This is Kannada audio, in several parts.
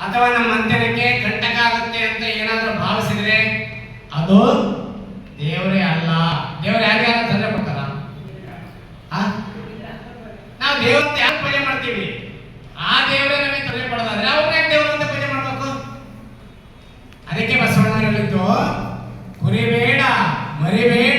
ಅಥವಾ ನಮ್ಮ ಅಂತ್ಯನಕ್ಕೆ ಕಂಟಕ ಆಗುತ್ತೆ ಅಂತ ಏನಾದರೂ ಭಾವಿಸಿದ್ರೆ ಅದು ದೇವರೇ ಅಲ್ಲ. ದೇವರು ಯಾರಿಗಾದ್ರೂ ತೊಂದರೆ ಕೊಡ್ತಾರ? ನಾವು ದೇವರಂತ ಯಾಕೆ ಪೂಜೆ ಮಾಡ್ತೀವಿ? ಆ ದೇವರೇ ನಮಗೆ ತೊಂದರೆ ಕೊಡೋದಾದ್ರೆ ಅವ್ರನ್ನ ಯಾಕೆ ದೇವರಂತ ಪೂಜೆ ಮಾಡಬೇಕು? ಅದಕ್ಕೆ ಬಸವಣ್ಣ ಹೇಳಿದ್ದು ಕುರಿಬೇಡ, ಮರಿಬೇಡ.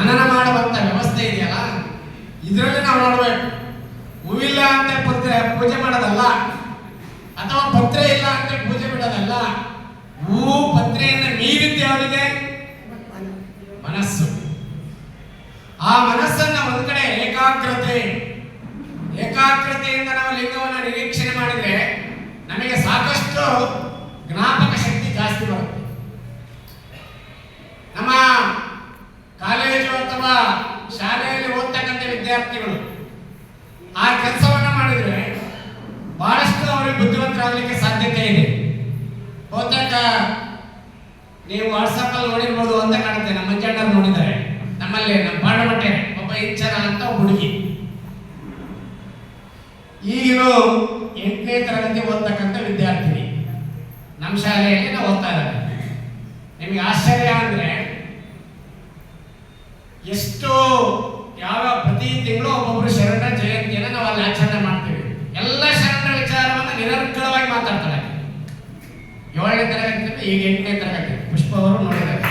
ಮನನ ಮಾಡುವಂತ ವ್ಯವಸ್ಥೆ ಇದೆಯಲ್ಲ? ಇದರಲ್ಲಿ ನಾವು ನೋಡಬೇಕು. ಹೂವಿಲ್ಲ ಅಂತ ಪತ್ರೆ ಪೂಜೆ ಮಾಡೋದಲ್ಲ? ಅಥವಾ ಪತ್ರೆ ಇಲ್ಲ ಅಂತ ಪೂಜೆ ಬಿಡೋದಲ್ಲ ಹೂ ಪತ್ರೆಯನ್ನ ಮೀರಿದ್ದೆ ಅವರಿಗೆ ಮನಸ್ಸು. ಆ ಮನಸ್ಸನ್ನ ಒಂದ್ ಕಡೆ ಏಕಾಗ್ರತೆ. ಏಕಾಗ್ರತೆಯಿಂದ ನಾವು ಲಿಂಗವನ್ನು ನಿರೀಕ್ಷಣೆ ಮಾಡಿದ್ರೆ ನಮಗೆ ಸಾಕಷ್ಟು ಜ್ಞಾಪಕ ಶಕ್ತಿ ಜಾಸ್ತಿ ಬರುತ್ತೆ ನಮ್ಮ ಕಾಲೇಜು ಅಥವಾ ಶಾಲೆಯಲ್ಲಿ ಓದ್ತಕ್ಕಂಥ ವಿದ್ಯಾರ್ಥಿಗಳು ಆ ಕೆಲಸವನ್ನ ಮಾಡಿದ್ರೆ ಬಹಳಷ್ಟು ಅವರಿಗೆ ಬುದ್ಧಿವಂತರಾಗಲಿಕ್ಕೆ ಸಾಧ್ಯತೆ ಇದೆ. ಬಹುತೇಕ ನೀವು ವಾಟ್ಸಪ್ ಅಲ್ಲಿ ನೋಡಿರ್ಬೋದು ಅಂತ ಕಾಣುತ್ತೆ. ನಮ್ಮ ಮಂಜಣ್ಣರು ನೋಡಿದ್ದಾರೆ. ನಮ್ಮಲ್ಲಿ ನಮ್ಮ ಬಾಣಮಟ್ಟೆ ಒಬ್ಬ ಇಂಚನ ಅಂತ ಹುಡುಗಿ. ಈಗಿರೋ ಎಂಟನೇ ತರಗತಿ ಓದ್ತಕ್ಕಂಥ ವಿದ್ಯಾರ್ಥಿನಿ. ನಮ್ಮ ಶಾಲೆಯಲ್ಲಿ ನಾವು ಓದ್ತಾ ಇದ್ದಾರೆ ನಿಮಗೆ ಆಶ್ಚರ್ಯ ಅಂದ್ರೆ ಎಷ್ಟು ಯಾವ ಮಾತಾಡ್ತಾಳೆ ಏಳನೇ ತರಗತಿ ಈಗ ಎಂಟನೇ ತರಗತಿ. ಪುಷ್ಪ ಅವರು ನೋಡಿದ್ದಾರೆ.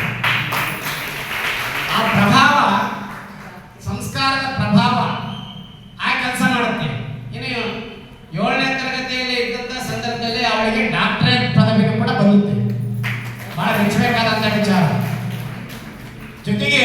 ಆ ಪ್ರಭಾವ, ಸಂಸ್ಕಾರದ ಪ್ರಭಾವ ಆ ಕೆಲಸ ಮಾಡುತ್ತೆ. ಇನ್ನು ಏಳನೇ ತರಗತಿಯಲ್ಲಿ ಇದ್ದಂಥ ಸಂದರ್ಭದಲ್ಲಿ ಅವಳಿಗೆ ಡಾಕ್ಟರೇಟ್ ಪದವಿಗೆ ಕೂಡ ಬರುತ್ತೆ. ಬಹಳ ಮೆಚ್ಚಬೇಕಾದಂಥ ವಿಚಾರ. ಜೊತೆಗೆ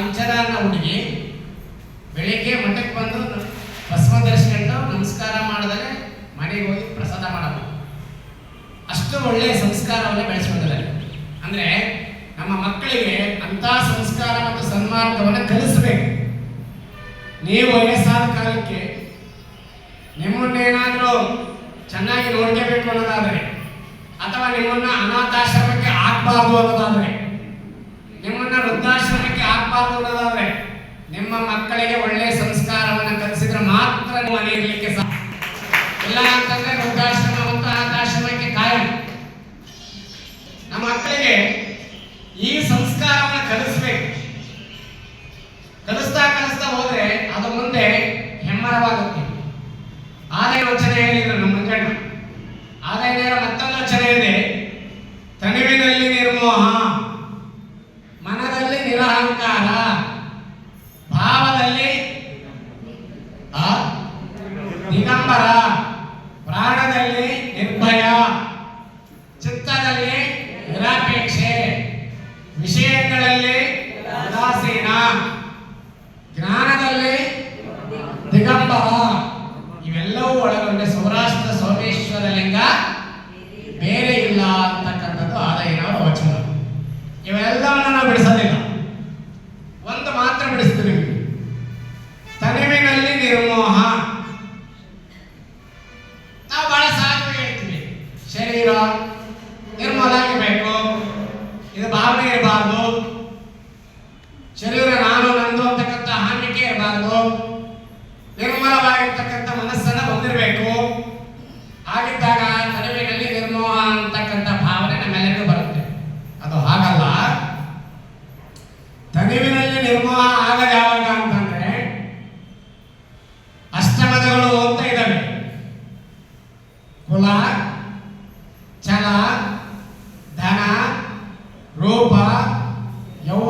ಆ ಇಂಚರನ ಹುಡುಗಿ ಬೆಳಿಗ್ಗೆ ಮಠಕ್ಕೆ ಬಂದು ಬಸವ ನಮಸ್ಕಾರ ಮಾಡಿದರೆ ಮನೆಗೆ ಹೋಗಿ ಪ್ರಸಾದ ಮಾಡಬೇಕು. ಅಷ್ಟು ಒಳ್ಳೆಯ ಸಂಸ್ಕಾರವನ್ನು ಬೆಳೆಸ್ಕೊಂಡಿದ್ದಾರೆ ಅಂದ್ರೆ ನಮ್ಮ ಮಕ್ಕಳಿಗೆ ಅಂತ ಸಂಸ್ಕಾರ ಮತ್ತು ಸನ್ಮಾರ್ಗವನ್ನು ಕಲಿಸಬೇಕು. ನೀವು ವಯಸ್ಸಾದ ಕಾಲಕ್ಕೆ ನಿಮ್ಮನ್ನೇನಾದರೂ ಚೆನ್ನಾಗಿ ನೋಡ್ಕೋಬೇಕು ಅನ್ನೋದಾದರೆ, ಅಥವಾ ನಿಮ್ಮನ್ನ ಅನಾಥಾಶ್ರಮಕ್ಕೆ ಹಾಕಬಾರ್ದು ಅನ್ನೋದಾದರೆ, ನಿಮ್ಮನ್ನ ವೃದ್ಧಾಶ್ರಮಕ್ಕೆ ಹಾಕಬಾರ್ದು ನಿಮ್ಮ ಮಕ್ಕಳಿಗೆ ಒಳ್ಳೆಯ ಸಂಸ್ಕಾರವನ್ನು ಕಲಿಸಿದ್ರೆ ಮಾತ್ರ ನೀವು ಮನೆಯಲ್ಲಿ ಸಾಧ್ಯ.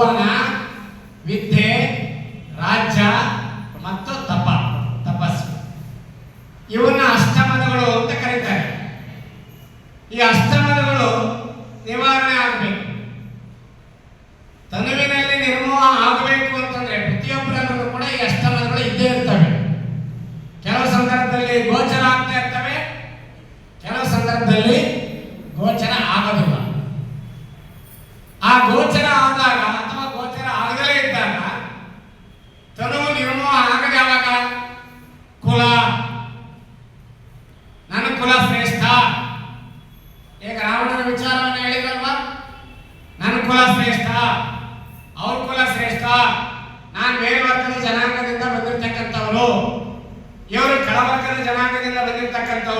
போவாங்க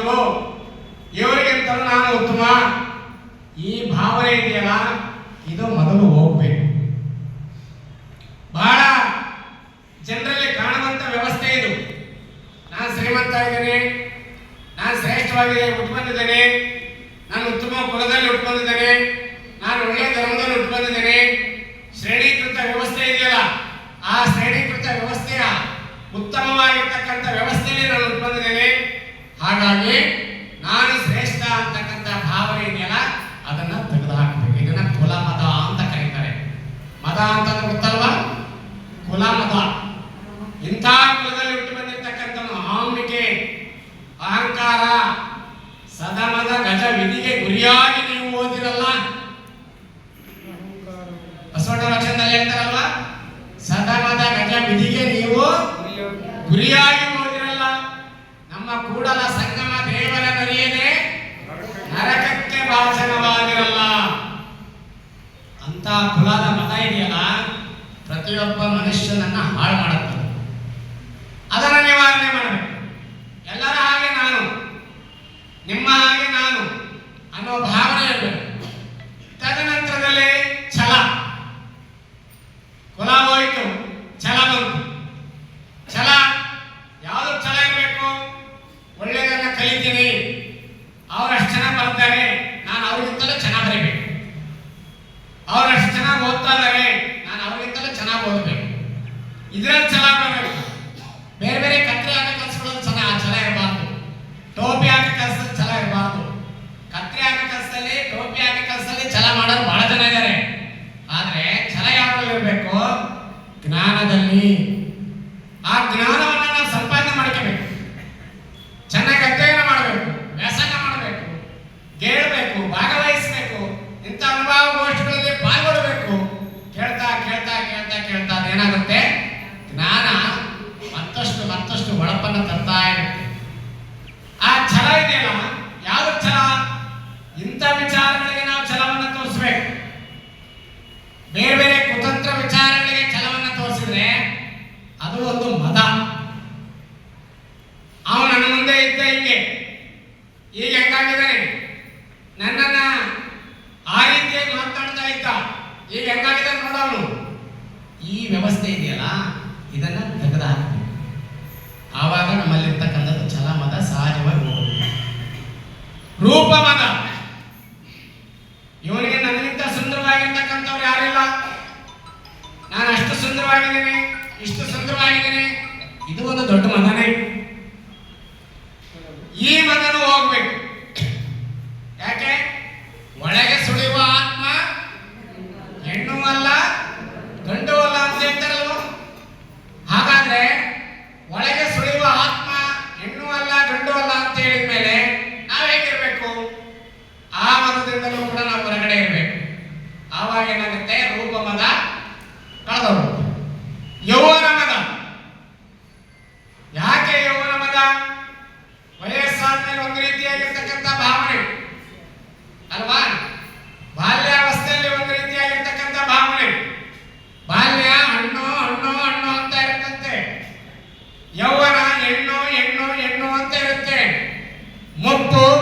ಮಾಡಿದವರು ಇವರಿಗಿಂತಲೂ ನಾನು ಉತ್ತಮ. ಈ ಭಾವನೆ ಇದೆಯಲ್ಲ? ಇದು ಮೊದಲು ಹೋಗ್ಬೇಕು. ಬಹಳ ಜನರಲ್ಲಿ ಕಾಣುವಂತ ವ್ಯವಸ್ಥೆ ಇದು. ನಾನು ಶ್ರೀಮಂತ ಇದ್ದೇನೆ. ನಾನು ಶ್ರೇಷ್ಠವಾಗಿದೆ ಉಟ್ಕೊಂಡಿದ್ದೇನೆ ನಾನು ಉತ್ತಮ ಕುಲದಲ್ಲಿ ಉಟ್ಕೊಂಡಿದ್ದೇನೆ ನಾನು ಒಳ್ಳೆಯ ಧರ್ಮದಲ್ಲಿ ಉಟ್ಕೊಂಡಿದ್ದೇನೆ ಶ್ರೇಣೀಕೃತ ವ್ಯವಸ್ಥೆ ಇದೆಯಲ್ಲ? ಆ ಶ್ರೇಣೀಕೃತ ವ್ಯವಸ್ಥೆಯ ಉತ್ತಮವಾಗಿರ್ತಕ್ಕಂಥ ಹಾಗಾಗಿ ನಾನು ಶ್ರೇಷ್ಠ ಅಂತಕ್ಕಂಥ ಭಾವನೆ ಇದೆಯಲ್ಲ, ಅದನ್ನ ತೆಗೆದು ಹಾಕಬೇಕು ಇದನ್ನ ಕುಲ ಮತ ಅಂತ ಕರೀತಾರೆ. ಮತ ಅಂತ ಗೊತ್ತಲ್ವಾ? ಕುಲ ಮತ ಇಂಥ ಕುಲದಲ್ಲಿ ಹುಟ್ಟು ಬಂದಿರ್ತಕ್ಕಂಥ ಆಂಬಿಕೆ ಅಹಂಕಾರ, ಸದಮದ ಗಜ ವಿಧಿಗೆ ಗುರಿಯಾಗಿ ಕುಲದ ಮತ ಇದೆಯಲ್ಲ ಪ್ರತಿಯೊಬ್ಬ ಮನುಷ್ಯನನ್ನ ಹಾಳು ಮಾಡುತ್ತೆ. 또